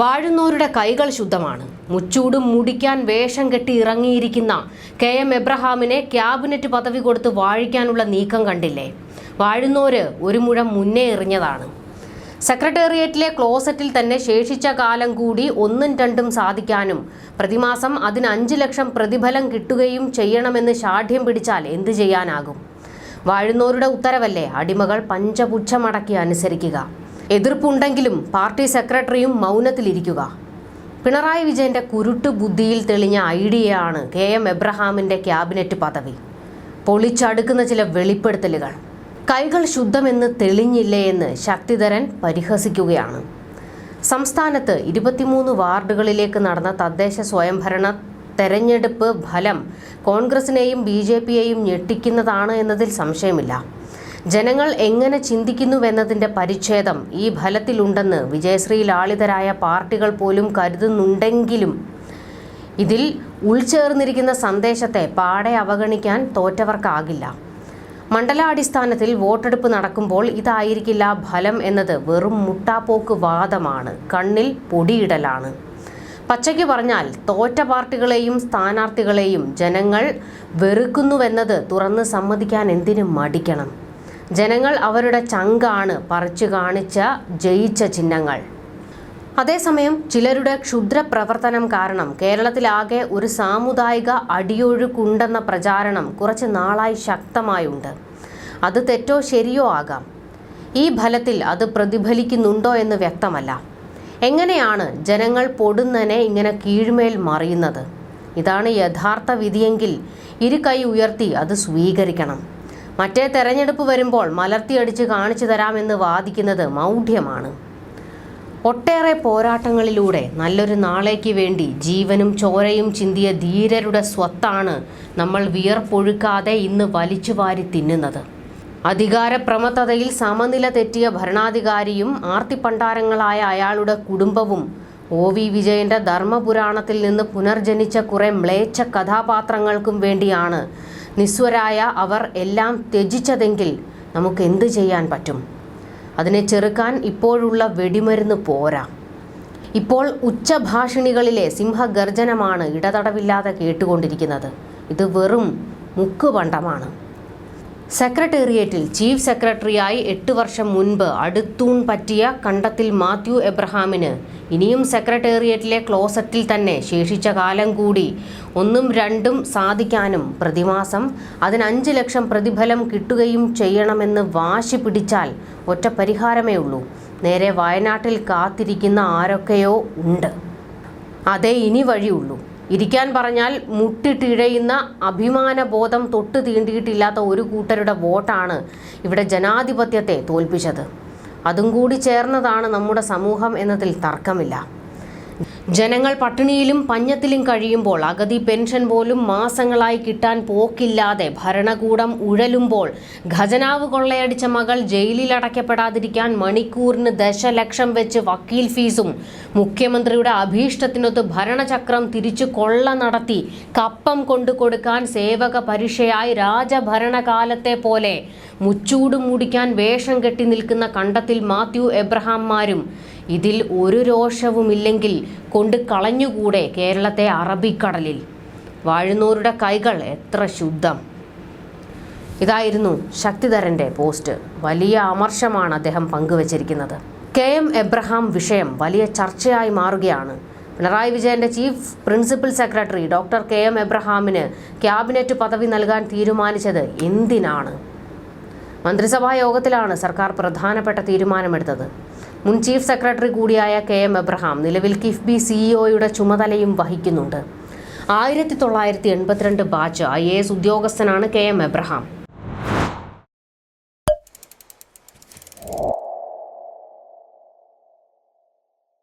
വാഴുന്നവരുടെ കൈകൾ ശുദ്ധമാണ്. മുച്ചൂടും മുടിക്കാൻ വേഷം കെട്ടി ഇറങ്ങിയിരിക്കുന്ന കെ എം എബ്രഹാമിനെ ക്യാബിനറ്റ് പദവി കൊടുത്ത് വാഴിക്കാനുള്ള നീക്കം കണ്ടില്ലേ? വാഴുന്നോര് ഒരു മുഴം മുന്നേ എറിഞ്ഞതാണ്. സെക്രട്ടേറിയറ്റിലെ ക്ലോസറ്റിൽ തന്നെ ശേഷിച്ച കാലം കൂടി ഒന്നും രണ്ടും സാധിക്കാനും പ്രതിമാസം അതിന് അഞ്ച് ലക്ഷം പ്രതിഫലം കിട്ടുകയും ചെയ്യണമെന്ന് ഷാഠ്യം പിടിച്ചാൽ എന്തു ചെയ്യാനാകും? വാഴുന്നോരുടെ ഉത്തരവല്ലേ? അടിമകൾ പഞ്ചപുച്ഛമടക്കി അനുസരിക്കുക. എതിർപ്പുണ്ടെങ്കിലും പാർട്ടി സെക്രട്ടറിയും മൗനത്തിലിരിക്കുക. പിണറായി വിജയന്റെ കുരുട്ട് ബുദ്ധിയിൽ തെളിഞ്ഞ ഐഡിയയാണ് കെ എം എബ്രഹാമിന്റെ ക്യാബിനറ്റ് പദവി. പൊളിച്ചടുക്കുന്ന ചില വെളിപ്പെടുത്തലുകൾ. കൈകൾ ശുദ്ധമെന്ന് തെളിഞ്ഞില്ലേ എന്ന് ശക്തിധരൻ പരിഹസിക്കുകയാണ്. സംസ്ഥാനത്ത് ഇരുപത്തിമൂന്ന് വാർഡുകളിലേക്ക് നടന്ന തദ്ദേശ സ്വയംഭരണ തെരഞ്ഞെടുപ്പ് ഫലം കോൺഗ്രസിനെയും ബി ജെ പിയെയും ഞെട്ടിക്കുന്നതാണ് എന്നതിൽ സംശയമില്ല. ജനങ്ങൾ എങ്ങനെ ചിന്തിക്കുന്നുവെന്നതിന്റെ പരിച്ഛേദം ഈ ഫലത്തിലുണ്ടെന്ന് വിജയശ്രീ ലാളിതരായ പാർട്ടികൾ പോലും കരുതുന്നുണ്ടെങ്കിലും ഇതിൽ ഉൾച്ചേർന്നിരിക്കുന്ന സന്ദേശത്തെ പാടെ അവഗണിക്കാൻ തോറ്റവർക്കാകില്ല. മണ്ഡലാടിസ്ഥാനത്തിൽ വോട്ടെടുപ്പ് നടക്കുമ്പോൾ ഇതായിരിക്കില്ല ഫലം എന്നത് വെറും മുട്ടാപ്പോക്ക് വാദമാണ് കണ്ണിൽ പൊടിയിടലാണ്. പച്ചയ്ക്ക് പറഞ്ഞാൽ തോറ്റ പാർട്ടികളെയും സ്ഥാനാർത്ഥികളെയും ജനങ്ങൾ വെറുക്കുന്നുവെന്നത് തുറന്ന് സമ്മതിക്കാൻ എന്തിനു മടിക്കണം? ജനങ്ങൾ അവരുടെ ചങ്കാണ് പറിച്ചു കാണിച്ച ജയിച്ച ചിഹ്നങ്ങൾ. അതേസമയം ചിലരുടെ ക്ഷുദ്ര പ്രവർത്തനം കാരണം കേരളത്തിലാകെ ഒരു സാമുദായിക അടിയൊഴുക്കുണ്ടെന്ന പ്രചാരണം കുറച്ച് നാളായി ശക്തമായുണ്ട്. അത് തെറ്റോ ശരിയോ ആകാം. ഈ ഫലത്തിൽ അത് പ്രതിഫലിക്കുന്നുണ്ടോ എന്ന് വ്യക്തമല്ല. എങ്ങനെയാണ് ജനങ്ങൾ പൊടുന്നനെ ഇങ്ങനെ കീഴ്മേൽ മറിയുന്നത്? ഇതാണ് യഥാർത്ഥ വിധിയെങ്കിൽ ഇരു കൈ ഉയർത്തി അത് സ്വീകരിക്കണം. മറ്റേ തെരഞ്ഞെടുപ്പ് വരുമ്പോൾ മലർത്തിയടിച്ച് കാണിച്ചു തരാമെന്ന് വാദിക്കുന്നത് മൗഢ്യമാണ്. ഒട്ടേറെ പോരാട്ടങ്ങളിലൂടെ നല്ലൊരു നാളേക്ക് വേണ്ടി ജീവനും ചോരയും ചിന്തിയ ധീരരുടെ സ്വത്താണ് നമ്മൾ വിയർപ്പൊഴുക്കാതെ ഇന്ന് വലിച്ചു വാരി തിന്നുന്നത്. അധികാരപ്രമത്തതയിൽ സമനില തെറ്റിയ ഭരണാധികാരിയും ആർത്തിപ്പണ്ടാരങ്ങളായ അയാളുടെ കുടുംബവും ഒ വി വിജയന്റെ ധർമ്മപുരാണത്തിൽ നിന്ന് പുനർജനിച്ച കുറെ മ്ലേച്ഛ കഥാപാത്രങ്ങൾക്കും വേണ്ടിയാണ് നിസ്വരായ അവർ എല്ലാം ത്യജിച്ചതെങ്കിൽ നമുക്ക് എന്ത് ചെയ്യാൻ പറ്റും? അതിനെ ചെറുക്കാൻ ഇപ്പോഴുള്ള വെടിമരുന്ന് പോരാ. ഇപ്പോൾ ഉച്ചഭാഷിണികളിലെ സിംഹഗർജനമാണ് ഇടതടവില്ലാതെ കേട്ടുകൊണ്ടിരിക്കുന്നത്. ഇത് വെറും മുക്കുപണ്ടമാണ് സെക്രട്ടേറിയറ്റിൽ ചീഫ് സെക്രട്ടറിയായി എട്ട് വർഷം മുൻപ് അടുത്തൂൺ പറ്റിയ കണ്ടത്തിൽ മാത്യു എബ്രഹാമിന്. ഇനിയും സെക്രട്ടേറിയറ്റിലെ ക്ലോസറ്റിൽ തന്നെ ശേഷിച്ച കാലം കൂടി ഒന്നും രണ്ടും സാധിക്കാനും പ്രതിമാസം അതിനഞ്ച് ലക്ഷം പ്രതിഫലം കിട്ടുകയും ചെയ്യണമെന്ന് വാശി പിടിച്ചാൽ ഒറ്റ പരിഹാരമേ ഉള്ളൂ. നേരെ വയനാട്ടിൽ കാത്തിരിക്കുന്ന ആരൊക്കെയോ ഉണ്ട്. അതേ ഇനി വഴിയുള്ളൂ. ഇരിക്കാൻ പറഞ്ഞാൽ മുട്ടിട്ടിഴയുന്ന അഭിമാനബോധം തൊട്ട് തീണ്ടിയിട്ടില്ലാത്ത ഒരു കൂട്ടരുടെ വോട്ടാണ് ഇവിടെ ജനാധിപത്യത്തെ തോൽപ്പിച്ചത്. അതും കൂടി ചേർന്നതാണ് നമ്മുടെ സമൂഹം എന്നതിൽ തർക്കമില്ല. ജനങ്ങൾ പട്ടിണിയിലും പഞ്ഞത്തിലും കഴിയുമ്പോൾ അഗതി പെൻഷൻ പോലും മാസങ്ങളായി കിട്ടാൻ പോക്കില്ലാതെ ഭരണകൂടം ഉഴലുമ്പോൾ ഖജനാവ് കൊള്ളയടിച്ച മകൾ ജയിലിൽ അടയ്ക്കപ്പെടാതിരിക്കാൻ മണിക്കൂറിന് ദശലക്ഷം വെച്ച് വക്കീൽ ഫീസും മുഖ്യമന്ത്രിയുടെ അഭീഷ്ടത്തിനൊത്ത് ഭരണചക്രം തിരിച്ചു കൊള്ള നടത്തി കപ്പം കൊണ്ടു കൊടുക്കാൻ സേവക പരീക്ഷയായി രാജഭരണകാലത്തെ പോലെ മുച്ചൂട് മൂടിക്കാൻ വേഷം കെട്ടി നിൽക്കുന്ന കണ്ടത്തിൽ മാത്യു എബ്രഹാംമാരും ഇതിൽ ഒരു രോഷവുമില്ലെങ്കിൽ കൊണ്ട് കളഞ്ഞുകൂടെ കേരളത്തെ അറബിക്കടലിൽ. വാഴുന്നൂരുടെ കൈകൾ എത്ര ശുദ്ധം. ഇതായിരുന്നു ശക്തിധരന്റെ പോസ്റ്റ്. വലിയ അമർഷമാണ് അദ്ദേഹം പങ്കുവച്ചിരിക്കുന്നത്. കെ എം എബ്രഹാം വിഷയം വലിയ ചർച്ചയായി മാറുകയാണ്. പിണറായി വിജയന്റെ chief principal secretary doctor K M എബ്രഹാമിന് cabinet പദവി നൽകാൻ തീരുമാനിച്ചത് എന്തിനാണ്? മന്ത്രിസഭാ യോഗത്തിലാണ് സർക്കാർ പ്രധാനപ്പെട്ട തീരുമാനമെടുത്തത്. മുൻ ചീഫ് സെക്രട്ടറി കൂടിയായ കെ എം എബ്രഹാം നിലവിൽ കിഫ്ബി സിഇഒയുടെ ചുമതലയും വഹിക്കുന്നുണ്ട്. ആയിരത്തി തൊള്ളായിരത്തി എൺപത്തിരണ്ട് ബാച്ച് ഐ എ എസ് ഉദ്യോഗസ്ഥനാണ് കെ എം എബ്രഹാം.